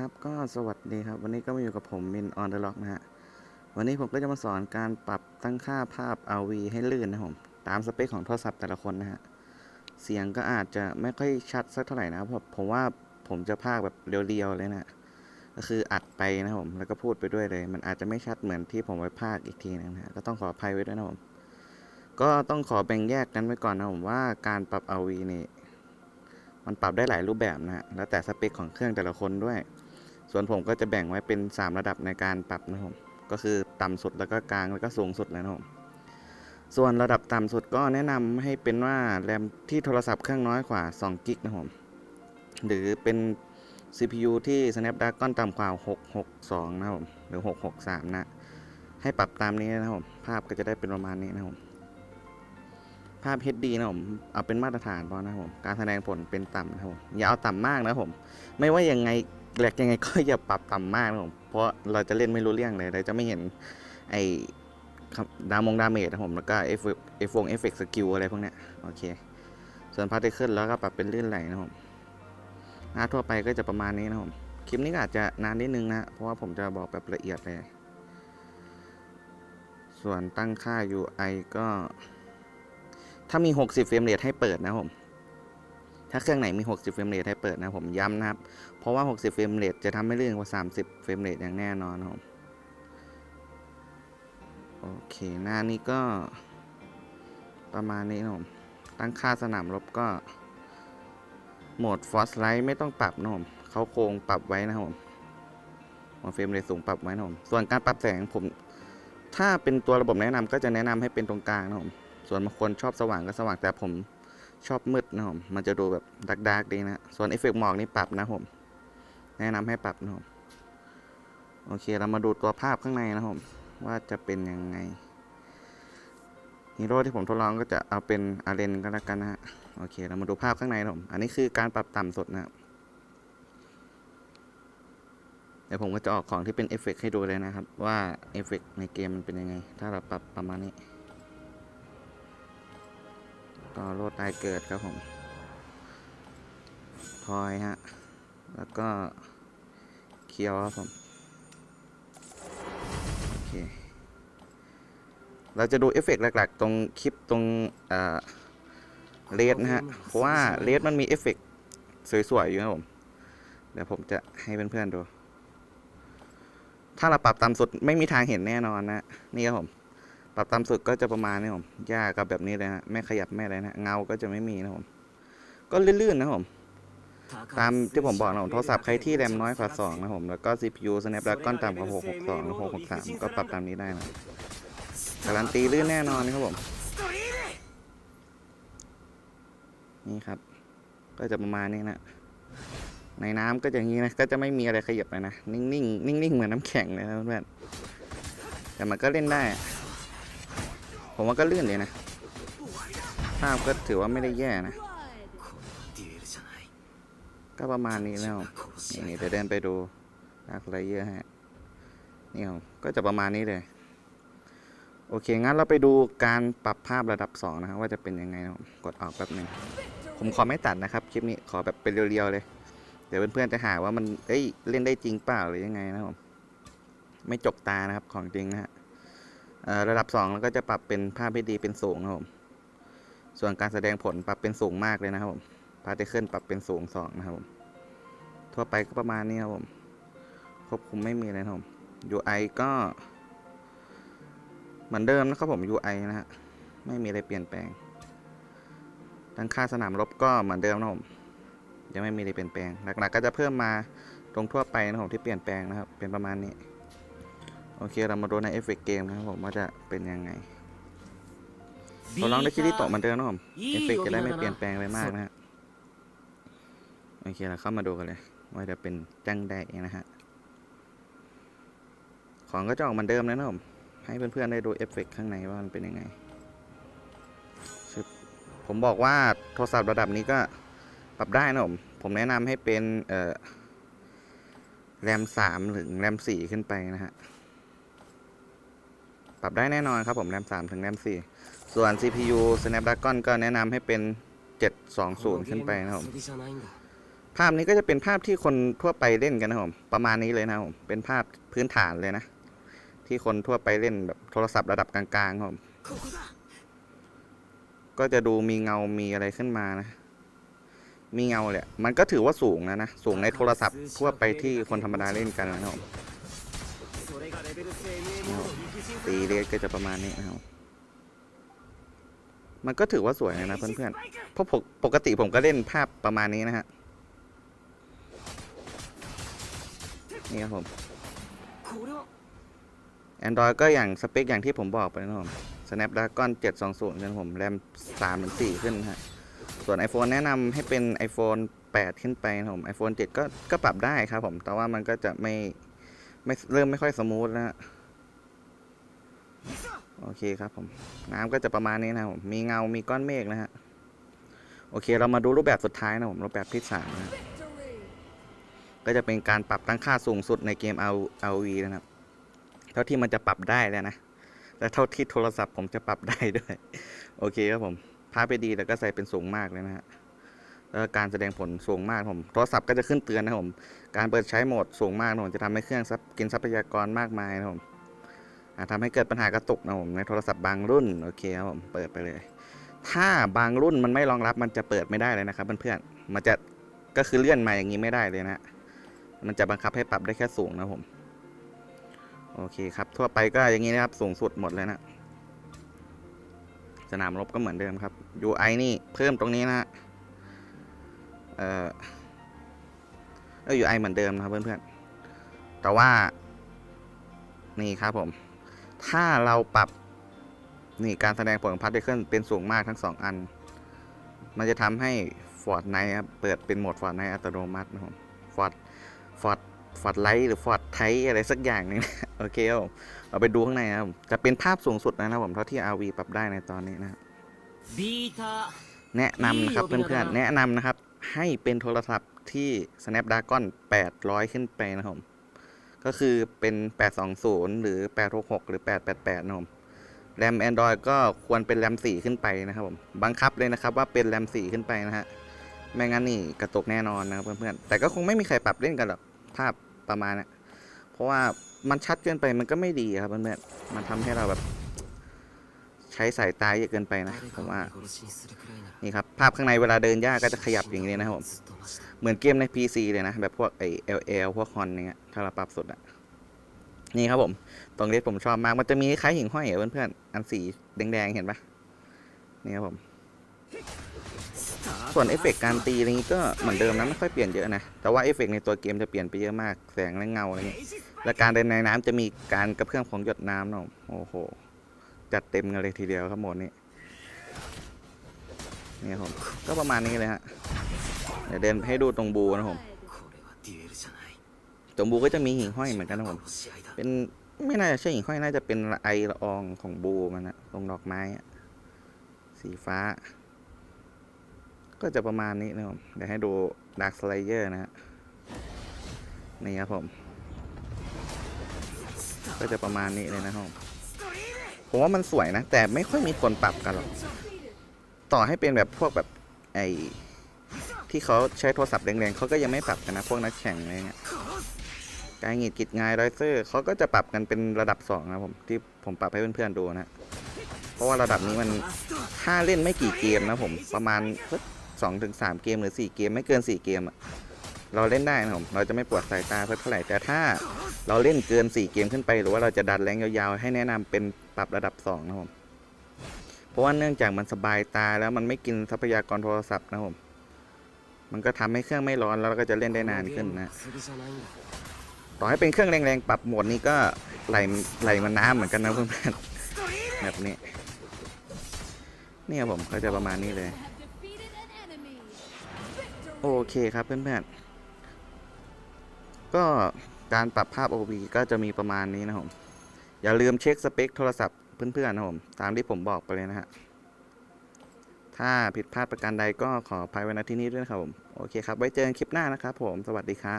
ครับก็สวัสดีครับ วันนี้ก็มาอยู่กับผมมินออนเดอะล็อกนะฮะ วันนี้ผมก็จะมาสอนการปรับตั้งค่าภาพ RV ให้ลื่นนะครับผม ตามสเปคของโทรศัพท์แต่ละคนนะฮะ เสียงก็อาจจะไม่ค่อยชัดสักเท่าไหร่นะเพราะผมว่าผมจะพากแบบเรียวๆเลยนะ ก็คืออัดไปนะครับผม แล้วก็พูดไปด้วยเลย มันอาจจะไม่ชัดเหมือนที่ผมไปพากอีกทีนึงนะฮะก็ต้องขออภัยไว้ด้วยนะผม ก็ต้องขอแบ่งแยกกันไว้ก่อนนะผมว่าการปรับ RV นี่ มันปรับได้หลายรูปแบบนะฮะ แล้วแต่สเปคของเครื่องแต่ละคนด้วย ส่วนผมก็จะแบ่งไว้เป็น 3 ระดับในการปรับนะครับก็คือต่ำสุดแล้วก็กลางแล้วก็สูงสุดนะครับส่วนระดับต่ำสุดก็แนะนำให้เป็นว่าแรมที่โทรศัพท์เครื่องน้อยกว่า2กิกนะครับหรือเป็น CPU ที่ Snapdragon ต่ำกว่า 662 นะครับหรือ 663 นะ ให้ปรับตามนี้นะครับ ภาพก็จะได้เป็นประมาณนี้นะครับ ภาพ HD นะผมเอาเป็นมาตรฐานพอนะครับผมการแสดงผลเป็นต่ำนะครับผมอย่าเอาต่ำมากนะครับผม ไม่ว่ายังไง แหลกยังไงก็อย่าปรับต่ำมากนะผมเพราะเราจะเล่นไม่รู้เรื่องเลยเราจะไม่เห็นไอ้ดามงดาเมจนะครับผมแล้วก็เอฟเอฟงเอฟเฟกต์สกิลอะไรพวกเนี้ยโอเค ส่วนพาร์ติเคิลแล้วก็ปรับเป็นลื่นไหลนะครับผมหน้าทั่วไปก็จะประมาณนี้นะครับผมคลิปนี้ก็อาจจะนานนิดนึงนะ เพราะว่าผมจะบอกแบบละเอียดเลย ส่วนตั้งค่า UI ก็ ถ้ามี 60 เฟรมเรทให้เปิดนะครับผม ถ้าเครื่องไหนมี 60 เฟรมเรทให้เปิดนะผมย้ำนะครับ เพราะว่า 60 เฟรมเรทจะทำให้ลื่นกว่า 30 เฟรมเรทอย่างแน่นอนครับผมโอเค หน้านี้ก็ประมาณนี้นะครับผม ตั้งค่าสนามรบก็ โหมดฟอสไลท์ไม่ต้องปรับนะครับผมเขาโครงปรับไว้นะครับผมโหมดเฟรมเรทสูงปรับไว้นะครับผม ส่วนการปรับแสงผม ถ้าเป็นตัวระบบแนะนำก็จะแนะนำให้เป็นตรงกลางนะครับผม ส่วนบางคนชอบสว่างก็สว่างแต่ผม ชอบมืดนะครับผมมันจะดูแบบดักดักดีนะ ส่วนเอฟเฟกต์หมอกนี่ปรับนะครับผมแนะนำให้ปรับนะครับโอเคเรามาดูตัวภาพข้างในนะครับผมว่าจะเป็นยังไงฮีโร่ที่ผมทดลองก็จะเอาเป็นอาเรนก็แล้วกันนะฮะโอเค เรามาดูภาพข้างในนะครับผมอันนี้คือการปรับต่ำสุดนะครับเดี๋ยวผมก็จะออกของที่เป็นเอฟเฟกต์ให้ดูเลยนะครับ ว่าเอฟเฟกต์ในเกมมันเป็นยังไง ถ้าเราปรับประมาณนี้ ก็โลดตายเกิดครับผมทอยฮะ แล้วก็เคียวครับผม โอเค เราจะดูเอฟเฟกต์หลัก ๆ ตรงคลิปตรงเลดนะฮะ เพราะว่าเลดมันมีเอฟเฟกต์สวย ๆ อยู่ครับผม เดี๋ยวผมจะให้เพื่อน ๆ ดู ถ้าเราปรับต่ำสุดไม่มีทางเห็นแน่นอนนะ นี่ครับผม ปรับตามสุดก็จะประมาณนี้ผมหญ้าก็แบบนี้เลยฮะไม่ขยับไม่อะไรนะเงาก็จะไม่มีนะผมก็ลื่นๆนะผมตามที่ผมบอกนะผมโทรศัพท์ใครที่แรมน้อยกว่า2นะผมแล้วก็ CPU Snapdragon ต่ำกว่า662หรือ663 ก็ปรับตามนี้ได้นะการันตีลื่นแน่นอนนะครับผม นี่ครับ ก็จะประมาณนี้นะ ในน้ำก็จะอย่างนี้นะ ก็จะไม่มีอะไรขยับเลยนะ นิ่งๆ นิ่งๆ เหมือนน้ำแข็งเลยนะเพื่อนแต่มันก็เล่นได้ ผมว่าก็ลื่นเลยนะ ภาพก็ถือว่าไม่ได้แย่นะ ก็ประมาณนี้แล้วนี่เดี๋ยวเดินไปดูนักไรเยอะฮะนี่ผมก็จะประมาณนี้เลย โอเค งั้นเราไปดูการปรับภาพระดับ 2 นะครับว่าจะเป็นยังไงนะกดออกแป๊บหนึ่งผมขอไม่ตัดนะครับ คลิปนี้ขอแบบเป็นเรียวๆเลย เดี๋ยวเพื่อนๆจะหาว่ามันเอ้ยเล่นได้จริงเปล่าหรือยังไงนะครับผมไม่จกตานะครับของจริงนะฮะ ระดับ2แล้วก็จะปรับเป็นภาพให้ดีเป็นสูงครับผม ส่วนการแสดงผลปรับเป็นสูงมากเลยนะครับผมพาร์ติเคิลปรับเป็นสูง2นะครับผม ทั่วไปก็ประมาณนี้ครับผม ควบคุมไม่มีอะไรครับผม UI ก็ เหมือนเดิมนะครับผม UI นะฮะ ไม่มีอะไรเปลี่ยนแปลง ตั้งค่าสนามรบก็เหมือนเดิมนะครับผม ยังไม่มีอะไรเปลี่ยนแปลง หลักๆ ก็จะเพิ่มมาตรงทั่วไปนะครับผมที่เปลี่ยนแปลงนะครับ เป็นประมาณนี้ โอเคเรามาดูในเอฟเฟกเกมนะครับผมว่าจะเป็นยังไงเราลองได้คิริโตะเหมือนเดิมนะครับผมเอฟเฟกจะได้ไม่เปลี่ยนแปลงไปมากนะฮะโอเคเราเข้ามาดูกันเลยว่าจะเป็นจังได้นะฮะของก็จะออกเหมือนเดิมเลยนะครับผมให้เพื่อนๆได้ดูเอฟเฟกข้างในว่ามันเป็นยังไงชึบผมบอกว่าโทรศัพท์ระดับนี้ก็ปรับได้นะผมผมแนะนำให้เป็นเอ่อแรมสามถึงแรมสี่ขึ้นไปนะฮะ ปรับได้แน่นอนครับผมแรม3ถึงแรม4ส่วน CPU Snapdragon ก็แนะนำให้เป็น 720 ขึ้นไปนะครับผมภาพนี้ก็จะเป็นภาพที่คนทั่วไปเล่นกันนะครับประมาณนี้เลยนะครับเป็นภาพพื้นฐานเลยนะ ที่คนทั่วไปเล่นแบบโทรศัพท์ระดับกลางๆครับก็จะดูมีเงา มีอะไรขึ้นมานะ มีเงาเลยมันก็ถือว่าสูงนะนะ สูงในโทรศัพท์ทั่วไปที่คนธรรมดาเล่นกันนะครับ ตีเลียก็จะประมาณนี้นะครับ มันก็ถือว่าสวยนะเพื่อนๆ เพราะปกติผมก็เล่นภาพประมาณนี้นะฮะ นี่ครับผมแอนดรอยก็อย่างสเปคอย่างที่ผมบอกไปนะครัม Snapdragon 720นะผมแรม3ถึง4ขึ้นฮะ ส่วน iPhone แนะนำให้เป็น iPhone 8 ขึ้นไปนะผม iPhone 7 ก็ก็ปรับได้ครับผม แต่ว่ามันก็จะไม่ ไม่เริ่มไม่ค่อยสมูทนะฮะโอเคครับผม น้ำก็จะประมาณนี้นะผมมีเงา มีก้อนเมฆนะฮะ โอเค เรามาดูรูปแบบสุดท้ายนะผม รูปแบบที่สามนะฮะก็จะเป็นการปรับตั้งค่าสูงสุดในเกม RV นะครับ เท่าที่มันจะปรับได้แล้วนะ และเท่าที่โทรศัพท์ผมจะปรับได้ด้วย โอเคครับผม ภาพไปดีแต่ก็ใส่เป็นสูงมากเลยนะฮะ การแสดงผลสูงมากผมโทรศัพท์ก็จะขึ้นเตือนนะครับผม การเปิดใช้โหมดสูงมากผมจะทำให้เครื่องกินทรัพยากรมากมายนะครับผมอาจทำให้เกิดปัญหากระตุกนะผมในโทรศัพท์บางรุ่นโอเคครับผมเปิดไปเลย ถ้าบางรุ่นมันไม่รองรับมันจะเปิดไม่ได้เลยนะครับเพื่อนๆมันจะก็คือเลื่อนมาอย่างนี้ไม่ได้เลยนะมันจะบังคับให้ปรับได้แค่สูงนะผมโอเคครับทั่วไปก็อย่างนี้นะครับสูงสุดหมดเลยนะสนามรบก็เหมือนเดิมครับ UI นี่เพิ่มตรงนี้นะฮะ เอ่อเออ UI เหมือนเดิมนะครับเพื่อนๆ แต่ว่า นี่ครับผม ถ้าเราปรับนี่การแสดงผลของพัดได้ขึ้นเป็นสูงมากทั้งสองอัน มันจะทำให้ Fortnite ครับเปิดเป็นโหมด Fortnite อัตโนมัตินะครับฟอร์ดฟอร์ดฟอร์ดไลท์หรือฟอร์ดไทอะไรสักอย่างหนึงโอเคครับผมเอาไปดูข้างในนะครับผมจะเป็นภาพสูงสุดนะครับผมเท่าที่ RV ปรับได้ในตอนนี้นะครับビーターแนะนำนะครับอีโยบิเพื่อนดาๆแนะนำนะครับ ให้เป็นโทรศัพท์ที่ Snapdragon 800 ขึ้นไปนะครับผม ก็คือเป็น 820 หรือ 866 หรือ 888 นะครับแรม Android ก็ควรเป็นแรม 4 ขึ้นไปนะครับผม บังคับเลยนะครับว่าเป็นแรม 4 ขึ้นไปนะฮะ ไม่งั้นนี่กระตุกแน่นอนนะครับเพื่อนๆ แต่ก็คงไม่มีใครปรับเล่นกันหรอก ภาพประมาณนี้เพราะว่ามันชัดเกินไปมันก็ไม่ดีครับเพื่อนๆ มันทำให้เราแบบ ใช้สายตาเยอะเกินไปนะผมว่านี่ครับภาพข้างในเวลาเดินยากก็จะขยับอย่างนี้นะครับผมเหมือนเกมใน PC เลยนะ แบบพวกไอเอลเอลพวกคอนเนี้ยถ้าเราปรับสุดอะนี่ครับผมตรงเล็ดผมชอบมาก มันจะมีคล้ายหิ่งห้อยเพื่อนเพื่อันสีแดงๆเห็นปะนี่ครับผมส่วนเอฟเฟกการตีอะไรนี้ก็เหมือนเดิมนะไม่ค่อยเปลี่ยนเยอะนะ แต่ว่าเอฟเฟกในตัวเกมจะเปลี่ยนไปเยอะมาก แสงและเงาอะไรเงี้ยและการเดินในน้ำจะมีการกระเพื่อมของหยดน้ำเนาะโอ้โห จัดเต็มกันเลยทีเดียวครับหมดนี้นี่ครับผมก็ประมาณนี้เลยฮะเดี๋ยวเดินให้ดูตรงบูนะผมตรงบูก็จะมีหิ่งห้อยเหมือนกันนะผมเป็นไม่น่าจะใช่หิ่งห้อยน่าจะเป็นไอละอองของบูมันนะตรงดอกไม้สีฟ้า ก็จะประมาณนี้นะผมเดี๋ยวให้ดูดาร์คสไลเยอร์นะฮะนี่ครับผม ก็จะประมาณนี้เลยนะครับ ผมว่ามันสวยนะ แต่ไม่ค่อยมีคนปรับกันหรอก ต่อให้เป็นแบบพวกแบบไอที่เขาใช้โทรศัพท์แรงๆเขาก็ยังไม่ปรับกันนะ พวกนักแข่งอะไรเงี้ยการหงิดกิจงายไรเซอร์เขาก็จะปรับกันเป็นระดับ2นะผมที่ผมปรับให้เพื่อนๆดูนะ เพราะว่าระดับนี้มันถ้าเล่นไม่กี่เกมนะผมประมาณสองถึงสามเกมหรือ4เกมไม่เกิน4เกมเราเล่นได้นะผมเราจะไม่ปวดสายตาเท่าไหร่แต่ถ้า เราเล่นเกิน 4 เกมขึ้นไป หรือว่าเราจะดัดแรงยาวๆ ให้แนะนำเป็นปรับระดับ 2 นะผม เพราะว่าเนื่องจากมันสบายตาแล้วมันไม่กินทรัพยากรโทรศัพท์นะผม มันก็ทำให้เครื่องไม่ร้อนแล้วเราก็จะเล่นได้นานขึ้นนะ ต่อให้เป็นเครื่องแรงๆ ปรับหมดนี้ก็ไหลไหลมันน้ำเหมือนกันนะเพื่อนๆแบบนี้เนี่ยผมก็จะประมาณนี้เลย โอเคครับเพื่อนๆก็ การปรับภาพ OB ก็จะมีประมาณนี้นะผมอย่าลืมเช็คสเปคโทรศัพท์เพื่อนๆนะผมตามที่ผมบอกไปเลยนะฮะถ้าผิดพลาดประการใดก็ขออภัยไว้ณที่นี้ด้วยนะครับผม โอเคครับ ไว้เจอกันคลิปหน้านะครับผม สวัสดีครับ